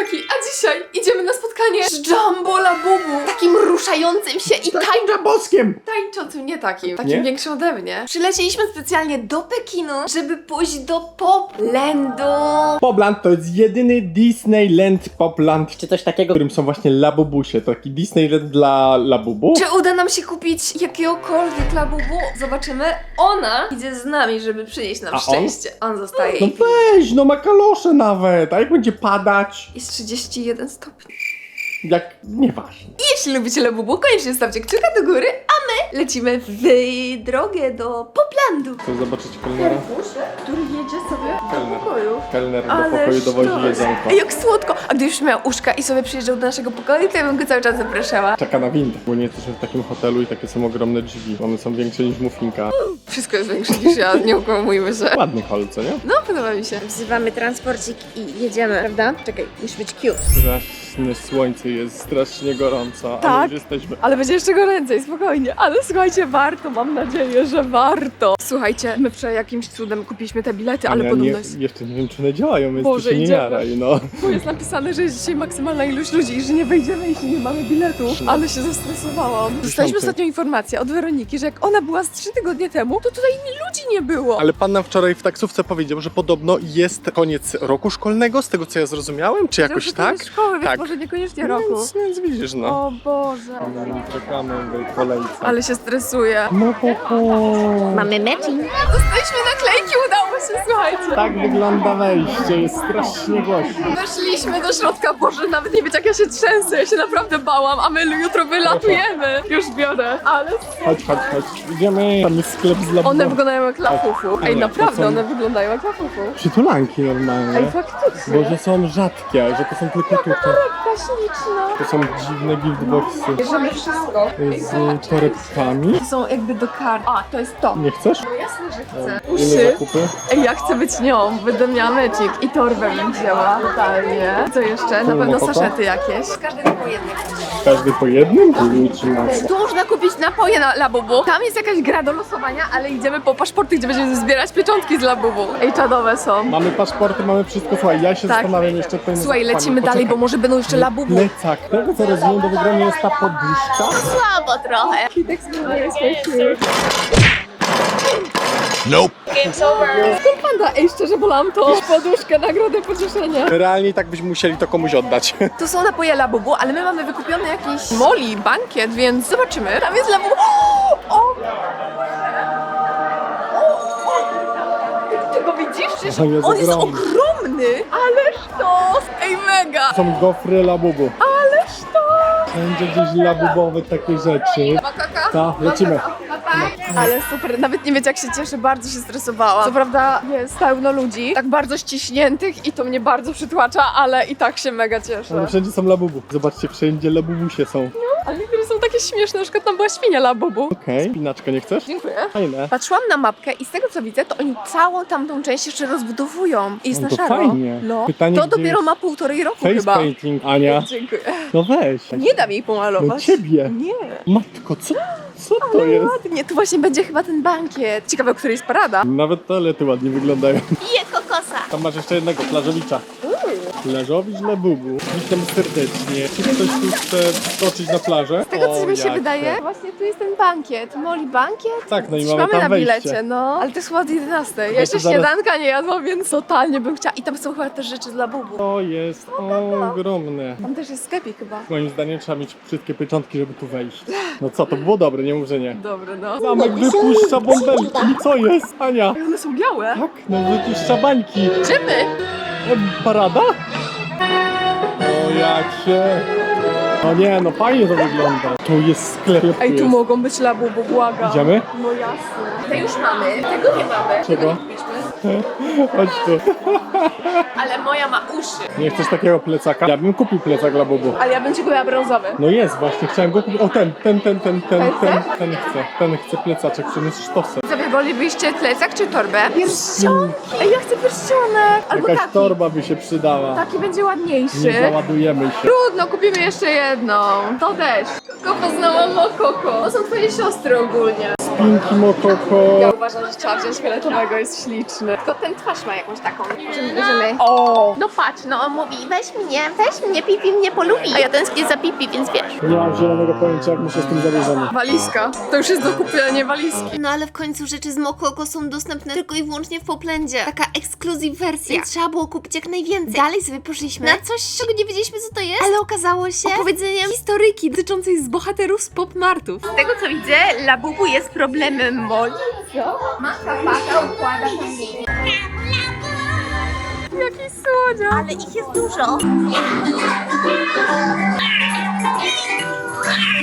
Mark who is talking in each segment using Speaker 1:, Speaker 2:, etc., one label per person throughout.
Speaker 1: Słodziaki, a dzisiaj idziemy na spotkanie z Jumbo Labubu, takim ruszającym się i tań...
Speaker 2: Tańcza boskiem!
Speaker 1: tańczącym, nie takim, takim
Speaker 2: Nie?
Speaker 1: większym ode mnie. Przylecieliśmy specjalnie do Pekinu, żeby pójść do Poplandu.
Speaker 2: Popland to jest jedyny Disneyland Popland, czy coś takiego, w którym są właśnie labubusie. To taki Disneyland dla labubu.
Speaker 1: Czy uda nam się kupić jakiegokolwiek Labubu? Zobaczymy. Ona idzie z nami, żeby przynieść nam
Speaker 2: A on?
Speaker 1: szczęście. On, zostaje
Speaker 2: No
Speaker 1: i
Speaker 2: weź, no ma kalosze nawet, a jak będzie padać?
Speaker 1: jest 31 stopni.
Speaker 2: Jak, nieważne.
Speaker 1: I jeśli lubicie Labubu, koniecznie stawcie kciuka do góry, a my lecimy w drogę do Poplandu.
Speaker 2: Chcesz zobaczyć kelnera?
Speaker 1: który jedzie sobie do
Speaker 2: Kelner.
Speaker 1: pokoju.
Speaker 2: Kelner do
Speaker 1: Ale
Speaker 2: pokoju dowozi jedzonko.
Speaker 1: Ej, jak słodko! A gdybyś miał uszka i sobie przyjeżdżał do naszego pokoju, to ja bym go cały czas zapraszała.
Speaker 2: Czeka na windę, bo nie jesteśmy w takim hotelu i takie są ogromne drzwi. One są większe niż muffinka.
Speaker 1: Wszystko jest większe niż ja, nie ukłamujmy się.
Speaker 2: Ładny hol, co nie?
Speaker 1: No, podoba mi się.
Speaker 3: Wzywamy transporcik i jedziemy, prawda? Czekaj, musi być cute.
Speaker 2: Słońce jest, strasznie gorąco, ale
Speaker 1: Tak.
Speaker 2: już jesteśmy.
Speaker 1: Ale będzie jeszcze goręcej, spokojnie. Ale słuchajcie, warto, mam nadzieję, że warto. Słuchajcie, my wczoraj jakimś cudem kupiliśmy te bilety, ale
Speaker 2: ja
Speaker 1: podobno
Speaker 2: nie,
Speaker 1: jest...
Speaker 2: jeszcze nie wiem, czy one działają, więc
Speaker 1: Boże,
Speaker 2: ty się nie
Speaker 1: idziemy.
Speaker 2: jaraj, no.
Speaker 1: Bo jest napisane, że jest dzisiaj maksymalna ilość ludzi i że nie wejdziemy, jeśli nie mamy biletu. Ale się zestresowałam. Dostaliśmy ostatnią informację od Weroniki, że jak ona była z trzy tygodnie temu, to tutaj ludzi nie było.
Speaker 2: Ale pan nam wczoraj w taksówce powiedział, że podobno jest koniec roku szkolnego, z tego co ja zrozumiałem, czy jakoś
Speaker 1: to
Speaker 2: tak?
Speaker 1: jest szkoły, więc
Speaker 2: Tak.
Speaker 1: może niekoniecznie roku.
Speaker 2: Więc, więc widzisz, no.
Speaker 1: O Boże.
Speaker 2: Czekamy w kolejce.
Speaker 1: Ale się stresuję.
Speaker 2: No po po.
Speaker 3: Mamy matching.
Speaker 1: Dostaliśmy naklejki, udało się, słuchajcie.
Speaker 2: Tak wygląda wejście, jest strasznie głośno.
Speaker 1: Weszliśmy do środka, Boże, nawet nie wiecie jak ja się trzęsę, ja się naprawdę bałam, a my jutro wylatujemy. Już biorę, ale
Speaker 2: Chodź, chodź, chodź. Idziemy. Tam jest sklep z labu.
Speaker 1: one wyglądają jak lafufu. Ej, naprawdę,
Speaker 2: są-
Speaker 1: one wyglądają jak lafufu.
Speaker 2: Przytulanki normalnie.
Speaker 1: Ej, faktycznie.
Speaker 2: Bo że są rzadkie, że to są tylko tutaj.
Speaker 1: Śliczna.
Speaker 2: To są dziwne giftboxy
Speaker 1: Bierzemy wszystko.
Speaker 2: z torebkami.
Speaker 1: To są jakby do kart. A, to jest to.
Speaker 2: Nie chcesz?
Speaker 1: No jasne, że chcę.
Speaker 2: Ile
Speaker 1: Uszy.
Speaker 2: zakupy?
Speaker 1: Ej, ja chcę być nią, będę miała mecik i torbę bym wzięła. Totalnie. Co jeszcze? Na pewno
Speaker 2: Mokoko?
Speaker 1: saszety jakieś. Każdy po jednym.
Speaker 2: Każdy po jednym? Ludzi masa.
Speaker 1: Tu można kupić napoje na Labubu. Tam jest jakaś gra do losowania, ale idziemy po paszporty, gdzie będziemy zbierać pieczątki z Labubu. Ej, czadowe są.
Speaker 2: Mamy paszporty, mamy wszystko. Słuchaj, ja się
Speaker 1: Tak.
Speaker 2: zastanawiam jeszcze nad
Speaker 1: Słuchaj, lecimy dalej, bo
Speaker 2: Poczekaj.
Speaker 1: może będą jeszcze Labubu.
Speaker 2: Plecak. Tego co rozumiem do wygrania jest ta poduszka.
Speaker 1: Słabo trochę. Skąd panda? Ej, szczerze bolałam to. Poduszkę, nagrodę, pocieszenie.
Speaker 2: Realnie tak byśmy musieli to komuś oddać.
Speaker 1: To są napoje Labubu, ale my mamy wykupiony jakiś moli, bankiet, więc zobaczymy. Tam jest Labubu. O! o! Ty go widzisz? Przecież
Speaker 2: On jest
Speaker 1: on jest
Speaker 2: ogromny.
Speaker 1: Ogromny. Ależ to! Ej, mega!
Speaker 2: Są gofry labubu.
Speaker 1: Ależ to!
Speaker 2: Będzie gdzieś labubowe takie rzeczy.
Speaker 1: Makaka?
Speaker 2: Ta, lecimy.
Speaker 1: Ale super, nawet nie wiecie jak się cieszę, bardzo się stresowałam. Co prawda jest pełno ludzi, tak bardzo ściśniętych i to mnie bardzo przytłacza, ale i tak się mega cieszę.
Speaker 2: Ale wszędzie są labubu. Zobaczcie, wszędzie labubusie są.
Speaker 1: Ale są takie śmieszne, na przykład tam była świnia Labubu.
Speaker 2: Okej. Spinaczkę nie chcesz?
Speaker 1: Dziękuję.
Speaker 2: Fajne.
Speaker 1: Patrzyłam na mapkę i z tego co widzę, to oni całą tamtą część jeszcze rozbudowują. I jest
Speaker 2: No
Speaker 1: na
Speaker 2: to
Speaker 1: szaro.
Speaker 2: fajnie.
Speaker 1: No.
Speaker 2: Pytanie,
Speaker 1: to
Speaker 2: gdzie
Speaker 1: dopiero
Speaker 2: jest
Speaker 1: ma półtorej roku
Speaker 2: Face
Speaker 1: chyba.
Speaker 2: painting, Ania.
Speaker 1: Dziękuję.
Speaker 2: No weź.
Speaker 1: Nie dam jej pomalować.
Speaker 2: No ciebie.
Speaker 1: Nie.
Speaker 2: Matko, co, co to jest?
Speaker 1: Ładnie, to właśnie będzie chyba ten bankiet. Ciekawe, o której jest parada.
Speaker 2: Nawet toalety ładnie wyglądają.
Speaker 3: Piję kokosa.
Speaker 2: Tam masz jeszcze jednego, plażowicza. Plażowicz Labubu. Witam serdecznie. Czy ktoś tu chce skoczyć na plażę?
Speaker 1: Z tego co
Speaker 2: O,
Speaker 1: mi się
Speaker 2: jak
Speaker 1: wydaje,
Speaker 2: to.
Speaker 1: właśnie tu jest ten bankiet. Moli bankiet?
Speaker 2: Tak, no i mamy
Speaker 1: mamy
Speaker 2: tam
Speaker 1: na
Speaker 2: wejście.
Speaker 1: bilecie, no. Ale to jest chyba od 11. Ja
Speaker 2: to
Speaker 1: jeszcze
Speaker 2: zaraz-
Speaker 1: śniadanka nie jadłam, więc totalnie bym chciała. I tam są chyba też rzeczy dla bubu.
Speaker 2: To jest ogromne.
Speaker 1: Tam też jest sklepik chyba.
Speaker 2: Moim zdaniem trzeba mieć wszystkie pieczątki, żeby tu wejść. No co, to było dobre, nie mów, że nie.
Speaker 1: Dobre, no.
Speaker 2: Zamek wypuszcza bąbelki. Co jest, Ania?
Speaker 1: Ej, One są białe.
Speaker 2: Tak, no wypuszcza bańki.
Speaker 1: Czymy?
Speaker 2: E, Parada? O jak się... No nie, no fajnie to wygląda. Tu jest sklep.
Speaker 1: Ej, tu
Speaker 2: jest.
Speaker 1: mogą być labubu, błagam.
Speaker 2: Idziemy?
Speaker 1: No jasne. Te już mamy, tego nie mamy.
Speaker 2: Czego?
Speaker 1: nie kupiliśmy.
Speaker 2: Chodź tu.
Speaker 1: Ale moja ma uszy.
Speaker 2: Nie chcesz takiego plecaka? Ja bym kupił plecak dla Bobu.
Speaker 1: Ale ja bym ci go miała brązowy.
Speaker 2: No jest właśnie, chciałem go kupić. O ten, ten, ten, ten, ten,
Speaker 1: Ten
Speaker 2: ten, chcę. Ten chce plecaczek, który jest sztosem.
Speaker 1: Sobie wolelibyście plecak czy torbę? Pierścionki. Ej, ja chcę pierścionek. Albo
Speaker 2: Jakaś
Speaker 1: taki.
Speaker 2: torba by się przydała.
Speaker 1: Taki będzie ładniejszy.
Speaker 2: Nie załadujemy się.
Speaker 1: Trudno, kupimy jeszcze jedną. To też. Tylko poznałam Mokoko. To są twoje siostry ogólnie.
Speaker 2: Pinki Mokoko.
Speaker 1: Ja uważam, że trzeba wziąć fioletowego, jest śliczny.
Speaker 3: Tylko ten twarz ma jakąś taką. Możemy, bierzemy.
Speaker 1: O!
Speaker 3: No patrz, no on mówi, weź mnie, weź mnie, Pipi mnie polubi. A ja tęsknię za Pipi, więc wiesz.
Speaker 2: Nie mam zielonego pojęcia, jak my się z tym zabierzemy.
Speaker 1: Walizka. To już jest do kupienia walizki.
Speaker 3: No ale w końcu rzeczy z Mokoko są dostępne tylko i wyłącznie w Poplendzie. Taka ekskluzyw wersja. Więc trzeba było kupić jak najwięcej. Dalej sobie poszliśmy na coś, czego nie wiedzieliśmy co to jest, ale okazało się opowiedzeniem historyki dotyczącej z bohaterów z Pop Martów. Z tego co widzę, Labubu jest problemem Molly. Co? Matka paka układa kamienie.
Speaker 1: Jaki słodziak.
Speaker 3: Ale ich jest dużo.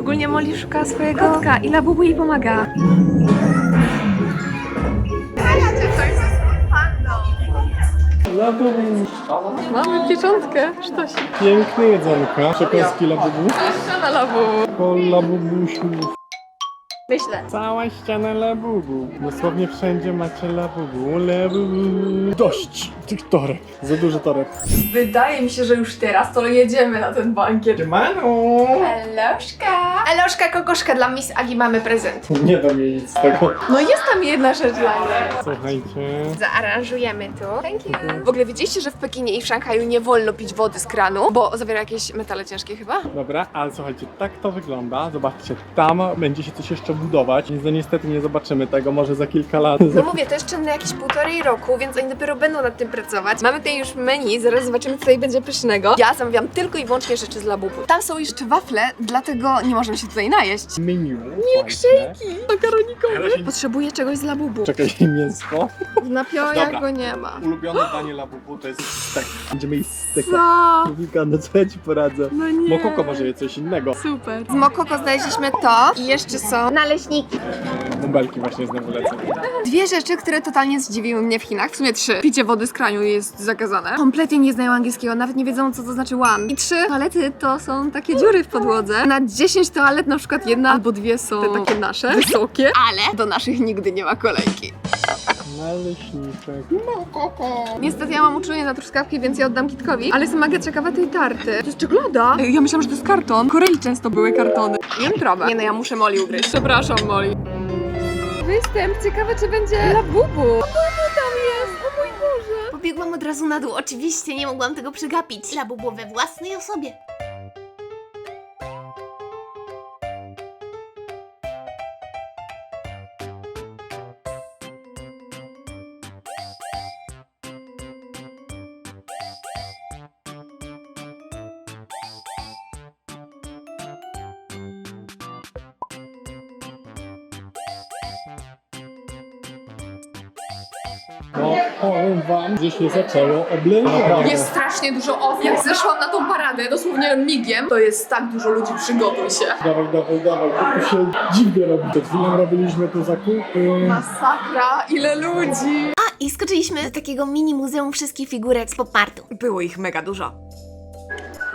Speaker 1: Ogólnie Molly szuka swojego kotka i Labubu jej pomaga.
Speaker 2: Labubu.
Speaker 1: Mamy pieczątkę, sztosik.
Speaker 2: Piękne jedzonka. Przekąski Labubu.
Speaker 1: Jeszcze na Labubu.
Speaker 2: O Labubusiu.
Speaker 3: Myślę.
Speaker 2: Cała ściana Labubu. Dosłownie wszędzie macie Labubu. Labubu. Dość tych toreb. Za dużo toreb.
Speaker 1: Wydaje mi się, że już teraz to jedziemy na ten bankiet.
Speaker 2: Siemano.
Speaker 1: Eloszka! Eloszka, kokoszka, dla Miss Agi mamy prezent.
Speaker 2: Nie dam jej nic z tego.
Speaker 1: No jest tam jedna rzecz dla niej.
Speaker 2: Słuchajcie.
Speaker 3: Zaaranżujemy tu.
Speaker 1: Thank you. W ogóle wiedzieliście, że w Pekinie i w Szanghaju nie wolno pić wody z kranu, bo zawiera jakieś metale ciężkie chyba?
Speaker 2: Dobra, ale słuchajcie, tak to wygląda. Zobaczcie, tam będzie się coś jeszcze budować. Więc no niestety nie zobaczymy tego, może za kilka lat.
Speaker 1: No mówię, to jest czynne jakieś półtorej roku, więc oni dopiero będą nad tym pracować. Mamy tutaj już menu, zaraz zobaczymy, co tutaj będzie pysznego. Ja zamawiam tylko i wyłącznie rzeczy z Labubu. Tam są jeszcze wafle, dlatego nie możemy się tutaj najeść.
Speaker 2: Menu.
Speaker 1: Milkshake'i makaronikowe. Potrzebuję czegoś z Labubu.
Speaker 2: Czekaj, mięsko.
Speaker 1: W napojach go nie ma.
Speaker 2: Ulubione danie Labubu to jest stek. Będziemy jeść steka.
Speaker 1: Co?
Speaker 2: Wika, no co ja ci poradzę?
Speaker 1: No nie.
Speaker 2: Mokoko może je coś innego.
Speaker 1: Super. Z Mokoko znaleźliśmy to i jeszcze są
Speaker 3: Naleśniki.
Speaker 2: Bąbelki właśnie znowu lecą.
Speaker 1: dwie rzeczy, które totalnie zdziwiły mnie w Chinach. W sumie trzy. Picie wody z kranu jest zakazane. Kompletnie nie znają angielskiego, nawet nie wiedzą co to znaczy one. I trzy, toalety to są takie dziury w podłodze. Na 10 toalet na przykład jedna albo dwie są te takie nasze, wysokie, ale do naszych nigdy nie ma kolejki.
Speaker 2: Naleśniczek.
Speaker 1: Niestety ja mam uczulenie na truskawki, więc ja oddam kitkowi, ale jestem mega ciekawa tej tarty. To jest czekolada? Ja myślałam, że to jest karton. W Korei często były kartony. Jem trawę. Nie no, ja muszę Moli ugryźć. Przepraszam, Moli. Występ. Ciekawe, czy będzie Labubu. Labubu tam jest. O mój Boże.
Speaker 3: Pobiegłam od razu na dół, oczywiście nie mogłam tego przegapić. Labu było we własnej osobie.
Speaker 2: Powiem wam, gdzieś się zaczęło oblewać.
Speaker 1: Jest strasznie dużo osób. Jak zeszłam na tą paradę, dosłownie migiem, to jest tak dużo ludzi, przygotuj się.
Speaker 2: Dawaj, dawaj, dawaj, tu się dziwnie robi. Przed chwilą robiliśmy tu zakupy.
Speaker 1: Masakra, ile ludzi.
Speaker 3: A, i skoczyliśmy do takiego mini muzeum wszystkich figurek z Popartu.
Speaker 1: Było ich mega dużo.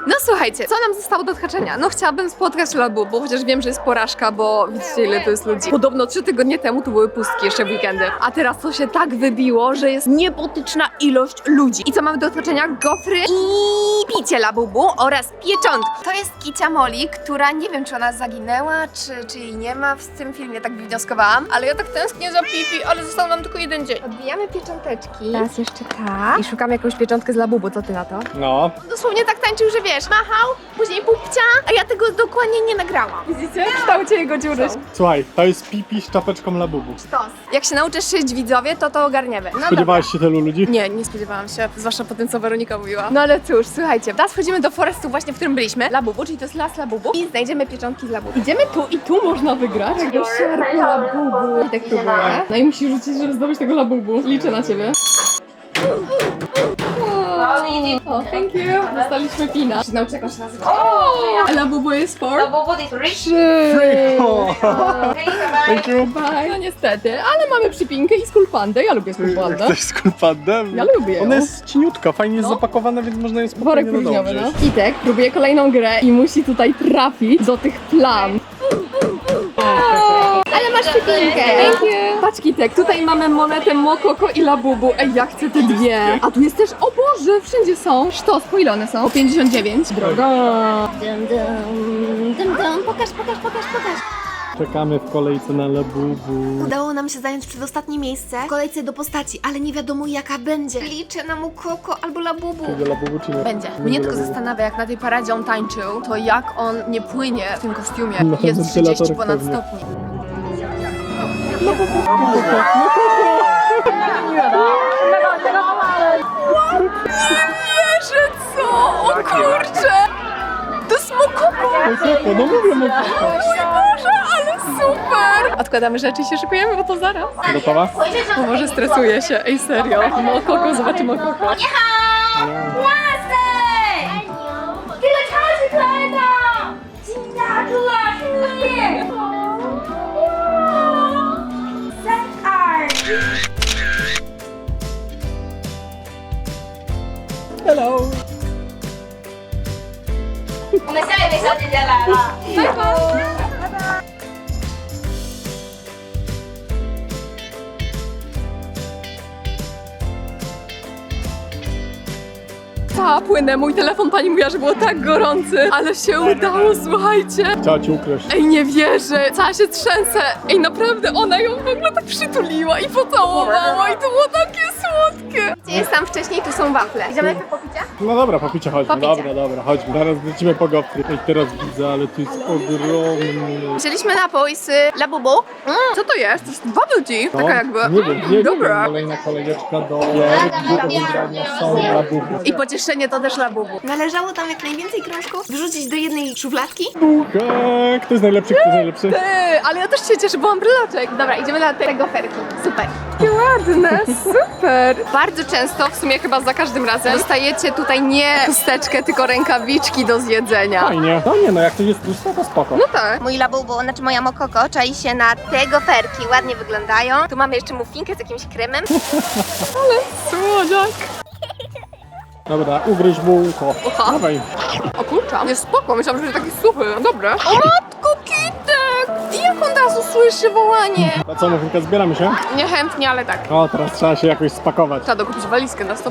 Speaker 1: No słuchajcie, co nam zostało do odhaczenia? No chciałabym spotkać Labubu, chociaż wiem, że jest porażka, bo widzicie ile to jest ludzi. Podobno trzy tygodnie temu tu były pustki jeszcze w weekendy, a teraz to się tak wybiło, że jest niebotyczna ilość ludzi. I co mamy do odhaczenia? Gofry i picie Labubu oraz pieczątki. To jest Kicia Molly, która nie wiem, czy ona zaginęła, czy, czy jej nie ma w tym filmie, tak wywnioskowałam, ale ja tak tęsknię za Pipi, ale został nam tylko jeden dzień. Odbijamy piecząteczki. Teraz jeszcze tak. I szukam jakąś pieczątkę z Labubu, co ty na to?
Speaker 2: No,
Speaker 3: Dosłownie tak tańczył, że wiesz, machał, później pupcia, a ja tego dokładnie nie nagrałam.
Speaker 1: Widzicie? W kształcie jego dziury.
Speaker 2: słuchaj, to jest pipi z czapeczką Labubu.
Speaker 1: Stos. Jak się nauczysz szyć widzowie, to to ogarniemy. No
Speaker 2: Spodziewałaś się tylu ludzi?
Speaker 1: Nie, nie spodziewałam się, zwłaszcza po tym, co Weronika mówiła. No ale cóż, słuchajcie, teraz wchodzimy do forestu właśnie, w którym byliśmy. Labubu, czyli to jest las Labubu i znajdziemy pieczątki z Labubu. Idziemy tu i tu można wygrać. Tego sierpu Labubu. I tak próbuję. No i musisz rzucić, żeby zdobyć tego Labubu. Liczę na ciebie. O, thank you. Dostaliśmy pina. Czy nauczę, jak on się nazywa? O! Labubu jest for? Trzy.
Speaker 2: O, Thank you.
Speaker 1: Bye. No niestety, ale mamy przypinkę i skulpandę. Ja lubię skulpandę.
Speaker 2: Chcesz z kulpadem?
Speaker 1: Ja lubię ją.
Speaker 2: Ona jest cieniutka, fajnie jest
Speaker 1: No.
Speaker 2: zapakowana, więc można ją
Speaker 1: Worek
Speaker 2: spokojnie
Speaker 1: próżniowy, no. Kitek próbuje kolejną grę i musi tutaj trafić do tych plam. Ale masz przypinkę. Thank you. Patrz Kitek, tutaj mamy monetę Mokoko i Labubu. Ej, ja chcę te dwie. A tu jest też, o Boże, wszędzie są. Sztos, po ile one są? Po 59. Droga.
Speaker 3: Dum, dum, dum, dum. Pokaż, pokaż, pokaż, pokaż.
Speaker 2: Czekamy w kolejce na Labubu.
Speaker 3: Udało nam się zająć przedostatnie miejsce w kolejce do postaci, ale nie wiadomo jaka będzie. Liczę na Mukoko albo Labubu.
Speaker 2: Będzie Labubu czy nie?
Speaker 1: Będzie.
Speaker 2: Będzie
Speaker 1: Mnie tylko
Speaker 2: Labubu.
Speaker 1: zastanawia, jak na tej paradzie on tańczył, to jak on nie płynie w tym kostiumie.
Speaker 2: Na
Speaker 1: Jest 30
Speaker 2: wentylatorach
Speaker 1: ponad
Speaker 2: pewnie.
Speaker 1: stopni. Wierzę, co? O kurczę! To smokoko!
Speaker 2: No no mówię mu.
Speaker 1: Boże, ale super! Odkładamy rzeczy i się szykujemy, bo to zaraz.
Speaker 2: Gotowa?
Speaker 1: O może stresuję się, ej serio. Mokoko, zobaczymy Mokoko.
Speaker 4: 我们下一位小姐姐来了，拜拜。
Speaker 1: Pa, płynę, mój telefon pani mówiła, że było tak gorący, ale się udało, słuchajcie.
Speaker 2: Chciała ci ukraść.
Speaker 1: Ej, nie wierzę, cała się trzęsę. Ej, naprawdę, ona ją w ogóle tak przytuliła i pocałowała i to było takie słodkie. Gdzie jest tam wcześniej, tu są wafle. Idziemy najpierw po picie?
Speaker 2: No dobra, po picie chodźmy.
Speaker 1: Po picie.
Speaker 2: Dobra, dobra, chodźmy. Teraz lecimy po gofry. Ej, teraz widzę, ale tu jest ogromny.
Speaker 1: Wzięliśmy napój z Labubu. Mm, co to jest? To jest bubble tea.
Speaker 2: No,
Speaker 1: Taka jakby.
Speaker 2: Nie wiem, nie
Speaker 1: Dobra.
Speaker 2: wiem. Kolejna kolejeczka do wybrania są.
Speaker 1: I pocieszenie to też Labubu.
Speaker 3: Należało tam jak najwięcej krążków wrzucić do jednej szufladki.
Speaker 2: Buchek! Kto jest najlepszy, kto jest najlepszy?
Speaker 1: Ty, ale ja też się cieszę, bo mam bryloczek. Dobra, idziemy na te goferki. Super. Jakie ładne, super. Bardzo często, w sumie chyba za każdym razem, dostajecie tutaj nie chusteczkę, tylko rękawiczki do zjedzenia.
Speaker 2: Fajnie. No nie no, jak to jest tłusto, to spoko.
Speaker 1: No tak.
Speaker 3: Mój labubu, znaczy moja mokoko, czai się na te goferki, ładnie wyglądają. Tu mamy jeszcze muffinkę z jakimś kremem.
Speaker 1: Słodziak.
Speaker 2: Dobra, ugryź bułko.
Speaker 1: Oha.
Speaker 2: Dawaj.
Speaker 1: O kurczę, jest spoko, myślałam, że taki suchy. Dobre. O matko, słyszy wołanie?
Speaker 2: A co, Muffinka, zbieramy się?
Speaker 1: Niechętnie, ale tak.
Speaker 2: O, teraz trzeba się jakoś spakować.
Speaker 1: Trzeba dokupić walizkę na 100%.